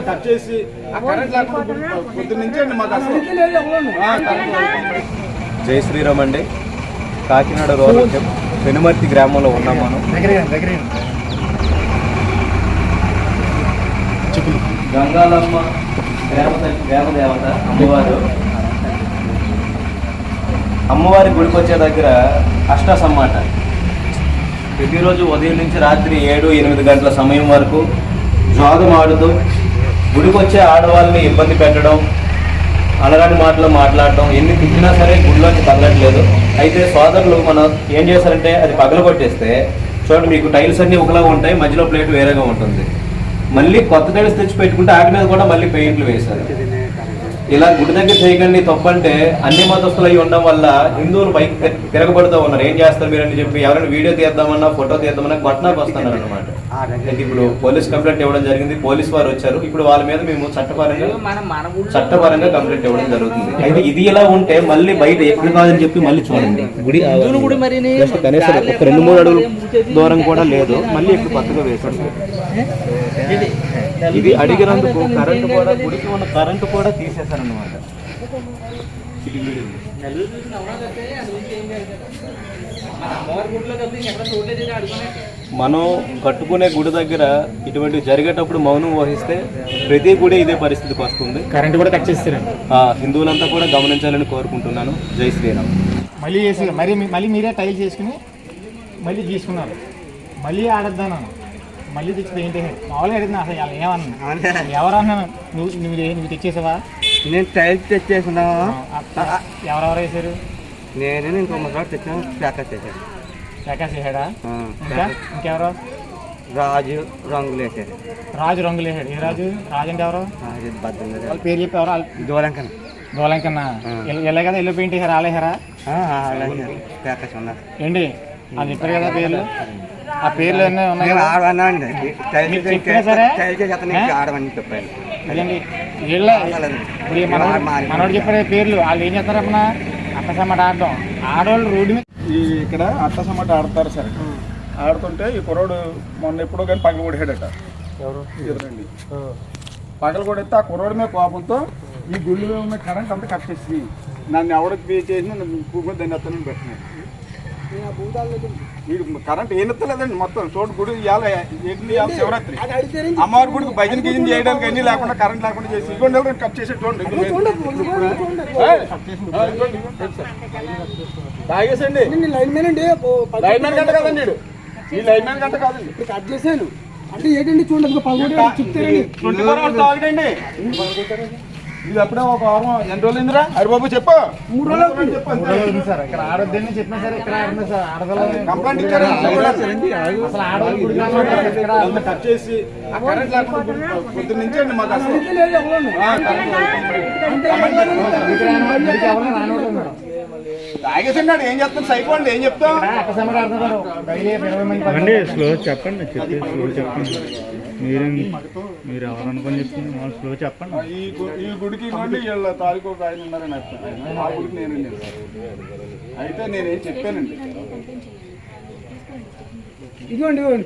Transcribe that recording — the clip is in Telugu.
కట్ చేసి. జై శ్రీరామ్ అండి. కాకినాడ కె- పెనుమర్తి గ్రామంలో ఉన్నాం మనం. గంగాలమ్మ గ్రామ గ్రామ దేవత అమ్మవారు. అమ్మవారి గుడికి వచ్చే దగ్గర అష్టాసమ్మాట ప్రతిరోజు ఉదయం నుంచి రాత్రి ఏడు ఎనిమిది గంటల సమయం వరకు జోగం ఆడుతూ గుడికి వచ్చే ఆడవాళ్ళని ఇబ్బంది పెట్టడం అనరాని మాటలు మాట్లాడడం ఎన్ని తిట్టినా సరే గుడిలోంచి తగ్గట్లేదు అయితే సోదరులు మనం ఏం చేశారంటే అది పగలగొట్టేస్తే చూడండి మీకు టైల్స్ అన్నీ ఒకలాగా ఉంటాయి మధ్యలో ప్లేట్ వేరేగా ఉంటుంది. మళ్ళీ కొత్త టైల్స్ తెచ్చి పెట్టుకుంటే వాటి మీద కూడా మళ్ళీ పెయింట్లు వేశారు. ఇలా గుడి దగ్గర చేయకండి తప్పంటే అన్ని మతస్థులు అయి ఉండడం వల్ల హిందువులు పైకి తిరగబడుతూ ఉన్నారు. ఏం చేస్తారు మీరు అని చెప్పి? ఎవరైనా వీడియో తీద్దామన్నా ఫోటో తీద్దామన్నా కొట్టడానికి వస్తున్నారు అనమాట ఇప్పుడు పోలీస్ కంప్లైంట్ ఇవ్వడం జరిగింది. పోలీస్ వారు వచ్చారు. ఇప్పుడు వాళ్ళ మీద మేము చట్టపరంగా చట్టపరంగా కంప్లైంట్ ఇవ్వడం జరుగుతుంది. అయితే ఇది ఇలా ఉంటే మళ్ళీ బయట ఎక్కడ కాదని చెప్పి మళ్ళీ చూడండి. గుడి కనీసం ఒక రెండు మూడు అడుగులు దూరం కూడా లేదు. మళ్ళీ ఇప్పుడు కొత్తగా వేశారు ఇది అడిగినందుకు కరెంటు కూడా గుడికి ఉన్న కరెంటు కూడా కదా. మన అమ్మవారి గుడిలో కలిసి ఎక్కడ చూడలేదు అడుగునే మనం కట్టుకునే గుడి దగ్గర ఇటువంటి జరిగేటప్పుడు మౌనం వహిస్తే ప్రతి గుడి ఇదే పరిస్థితికి వస్తుంది. కరెంట్ కూడా కట్ చేస్తారండి ఆ, హిందువులంతా కూడా గమనించాలని కోరుకుంటున్నాను. జై శ్రీరామ్. మళ్ళీ చేసి మరి మీ- మళ్ళీ మీరే టైల్ చేసుకుని మళ్ళీ గీసుకున్నారు. మళ్ళీ ఆడద్దాను మళ్ళీ తెచ్చి పెయింట్ వేసాడు మామూలుగా అడిగిన అసలు ఇలా ఏమన్నా? ఎవరన్నాను నువ్వు నువ్వు నువ్వు తెచ్చేసావా? నేను టైల్స్ తెచ్చేసినా ఎవరెవరు వేసారు నేను ఇంకో ముసలాడు తెచ్చాను. ప్యాకెట్ చేశాను ప్రకాశ్ వేసాడా ఆ, ఇంకా? ఇంకెవరు? రాజు రంగులు వేసారు రాజు రంగులు వేసాడు ఏ రాజు? రాజు అంటే ఎవరు? వాళ్ళ పేరు చెప్పి ఎవరు? వాళ్ళ దూరంకన గోలంకన్నా వెళ్ళే కదా ఇల్లు పెయింట్ వేసారు వాళ్ళేసారా ఉన్నారు ఏంటి? అది చెప్పారు కదా పేర్లు. ఆ పేర్లు అన్నీ ఉన్నాయి నేను కదా? ఆడవన్నా అండి. టైల్స్ మీరు చెప్పినా సరే? టైల్స్ చేస్తాను ఏ? ఆడమని చెప్పాను. అదండి వీళ్ళ? ఇప్పుడు ఈ మనోడు మనోడు చెప్పే పేర్లు వాళ్ళు ఏం చేస్తారు అప్పుడు అక్కసమ్మట ఆడటం ఆడవాళ్ళు రోడ్డు మీద ఈ ఇక్కడ అట్టసమాట ఆడతారు సార్. ఆడుతుంటే ఈ కుర్రోడు మొన్న ఎప్పుడో కానీ పగలు కొడేడట ఎవరు? ఎదురండి. పగలు కొడితే ఆ కుర్రోడి మీద కోపంతో ఈ గుళ్ళు ఉన్న కరెంట్ అంతా కట్ చేసి నన్ను ఎవడికి పే చేసి నన్ను దాన్ని ఎత్తనని పెట్టినాడు. వీడు కరెంట్ ఏం ఎత్తలేదండి మొత్తం. చోటు గుడి ఇవాళ శివరాత్రి. అమ్మవారి గుడికి భజన గిజన చేయడానికి అన్ని లేకుండా కరెంట్ లేకుండా చేసి ఇదిగోండి ఎవరు కట్ చేసి చూడండి. తాగేసండి. లైన్ మ్యాన్ అండి. లైన్ మ్యాన్ గంట కాదండి. ఈ లైన్ మ్యాన్ గంట కాదండి. కట్ చేశాను. అంటే ఏంటండి చూడండి పదమూడు చెప్తారని ఇది అప్పుడే ఒక వారం ఎన్ని రోజులు అయిందిరా హరిబాబు చెప్పు మూడు రోజులు అవుతుంది. చెప్పు మూడు రోజులు అవుతుంది సార్ ఇక్కడ ఆడొద్దని చెప్పినా సరే ఇక్కడ ఆడుతుంది సార్ ఆడగల కంప్లైంట్ ఇచ్చారు అసలు ఆడవాళ్ళు కట్ చేసి ఆ కరెంట్ లేకుండా నుంచి అండి మాకు అసలు ఏం చెప్తాం సైకోండి ఏం చెప్తాం చెప్పండి చెప్పండి మీరు మీరు ఎవరనుకొని చెప్తుంది మాకు స్లో చెప్పండి. ఈ గు- ఈ గుడికి ఇవ్వండి వీళ్ళ తారీఖు ఒక ఆయన ఉన్నారని అర్థం. ఆ గుడికి నేను అయితే నేనేం చెప్పానండి? ఇదిగోండి ఇదిగోండి.